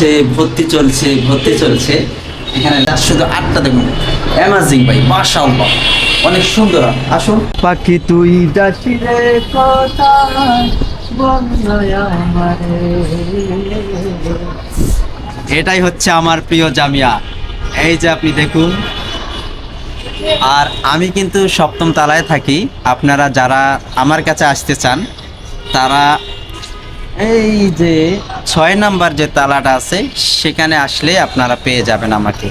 চলছে, ভর্তি চলছে ভর্তি চলছে। এখানে শুধু আটটা দেখুন। অ্যামাজিং ভাই বাসা মাশাআল্লাহ। অনেক সুন্দর। আসুন। পাখি তুই রে এটাই হচ্ছে আমার প্রিয় জামিয়া। এই যে আপনি দেখুন। আর আমি কিন্তু সপ্তম তলায় থাকি। আপনারা যারা আমার কাছে আসতে চান, তারা এই যে ছয় নাম্বার যে তালাটা আছে সেখানে আসলে আপনারা পেয়ে যাবেন আমাকে।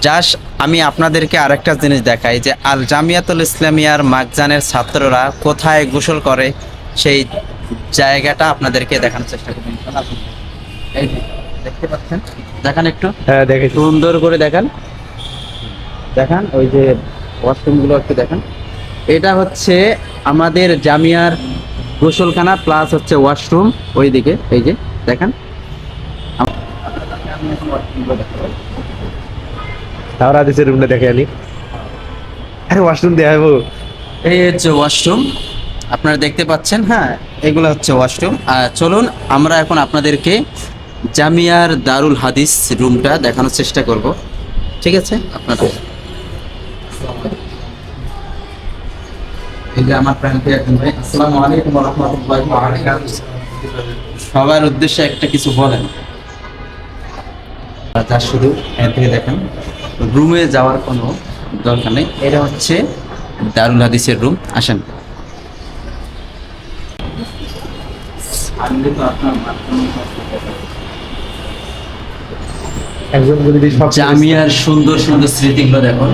জাস্ট আমি আপনাদেরকে আরেকটা জিনিস দেখাই যে আল জামিয়াতুল ইসলামিয়ার মাকজানের ছাত্ররা কোথায় গোসল করে সেই জায়গাটা আপনাদেরকে দেখানোর চেষ্টা করবেন এই দেখতে পাচ্ছেন? দেখান একটু। হ্যাঁ দেখে সুন্দর করে দেখান। দেখান ওই যে ওয়াশরুমগুলো একটু দেখান। এটা হচ্ছে আমাদের জামিয়ার গোসলখানা প্লাস হচ্ছে ওয়াশরুম ওইদিকে এই যে দেখেন। তাওরা দেশের রুমটা দেখে আনি। আরে ওয়াশরুম দেয়া এই হচ্ছে ওয়াশরুম আপনারা দেখতে পাচ্ছেন হ্যাঁ এগুলো হচ্ছে ওয়াশরুম আর চলুন আমরা এখন আপনাদেরকে জামিয়ার দারুল হাদিস রুমটা দেখানোর চেষ্টা করব। ঠিক আছে? আপনারা এই যে আমার প্রাণ একজন ভাই আসসালামু আলাইকুম ওয়া রাহমাতুল্লাহি ওয়া বারাকাতুহু। সবার উদ্দেশ্যে একটা কিছু বলেন। যা থেকে দেখেন। রুমে যাওয়ার কোনো দরকার নেই। এটা হচ্ছে দারুল হাদিসের রুম। আসেন। জামিয়ার সুন্দর সুন্দর স্মৃতিগুলো দেখো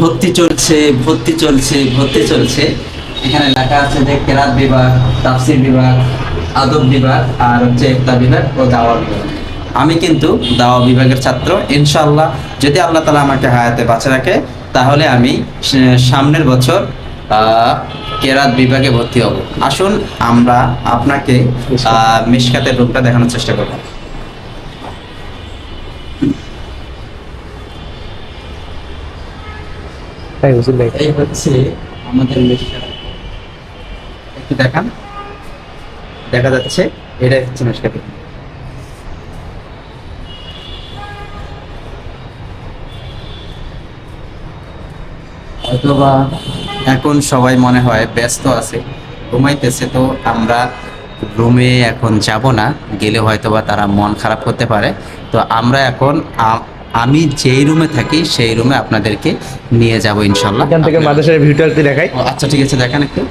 ভর্তি চলছে ভর্তি চলছে ভর্তি চলছে। এখানে লেখা আছে যে কেরাত বিভাগ, তাফসির বিভাগ, আদব বিভাগ আর হচ্ছে ইফতা বিভাগ ও দাওয়া বিভাগ। আমি কিন্তু দাওয়া বিভাগের ছাত্র, ইনশাআল্লাহ। যদি আল্লাহ তালা আমাকে হায়াতে বাঁচা রাখে, তাহলে আমি সামনের বছর কেরাত বিভাগে ভর্তি হব। আসুন, আমরা আপনাকে মিশকাতের রূপটা দেখানোর চেষ্টা করব। হচ্ছে আমাদের একটু দেখান। দেখা যাচ্ছে, এটাই হচ্ছে হয়তোবা এখন সবাই মনে হয় ব্যস্ত আছে, ঘুমাইতেছে, তো আমরা রুমে এখন যাব না, গেলে হয়তোবা তারা মন খারাপ করতে পারে। তো আমরা এখন আমি যেই রুমে থাকি সেই রুমে আপনাদেরকে নিয়ে যাব ইনশাল্লাহ এখান থেকে মাদ্রাসার ভিউটা একটু দেখাই আচ্ছা ঠিক আছে দেখেন একটু।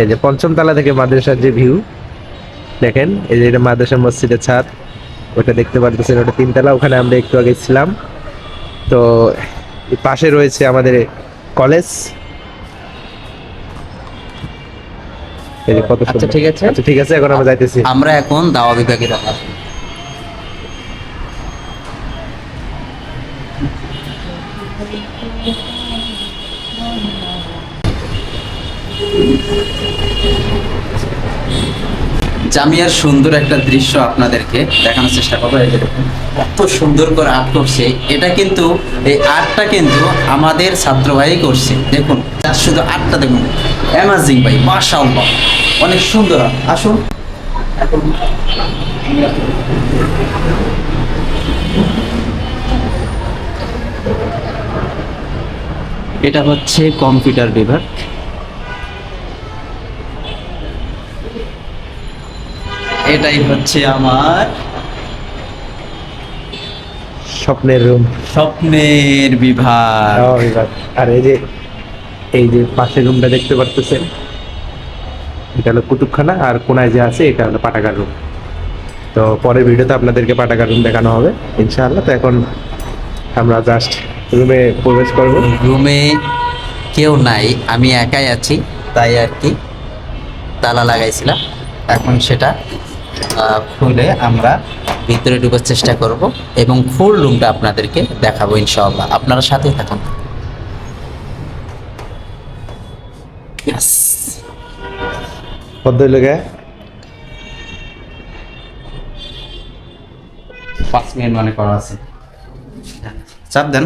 এই যে পঞ্চম তলা থেকে মাদ্রাসার যে ভিউ দেখেন এই যে এটা মাদ্রাসা মসজিদের ছাদ ওটা দেখতে পারতেছেন ওটা তিনতলা ওখানে আমরা একটু আগে ছিলাম। তো পাশে রয়েছে আমাদের কলেজ আচ্ছা, ঠিক আছে। আচ্ছা ঠিক আছে এখন আমরা যাইতেছি। আমরা এখন দাওয়া বিভাগে দেখা জামিয়ার সুন্দর একটা দৃশ্য আপনাদেরকে দেখানোর চেষ্টা করব। কত সুন্দর করে আর্ট করছে। এটা কিন্তু, এই আর্টটা কিন্তু আমাদের ছাত্র ভাই করছে। দেখুন তার শুধু আর্টটা দেখুন। অ্যামাজিং ভাই, মাশাআল্লাহ। অনেক সুন্দর আসুন। এখন এটা হচ্ছে কম্পিউটার বিভাগ এটাই হচ্ছে আমার স্বপ্নের রুম। স্বপ্নের বিভাগ। আর এই যে এই যে পাশের রুমটা দেখতে পারতেছেন এটা হলো কুতুবখানা আর কোনায় যে আছে এটা হলো পাটাকার রুম। তো পরের ভিডিওতে আপনাদেরকে পাটাকার রুম দেখানো হবে ইনশাআল্লাহ। তো এখন আমরা জাস্ট রুমে প্রবেশ করব। রুমে কেউ নাই আমি একাই আছি তাই আর কি তালা লাগাইছিলাম। এখন সেটা খুলে আমরা ভিতরে ঢুকার চেষ্টা করব এবং ফুল রুমটা আপনাদেরকে দেখাবো ইনশাআল্লাহ। আপনারা সাথেই থাকুন। পাঁচ মিনিট মনে করা আছে। চাপ দেন।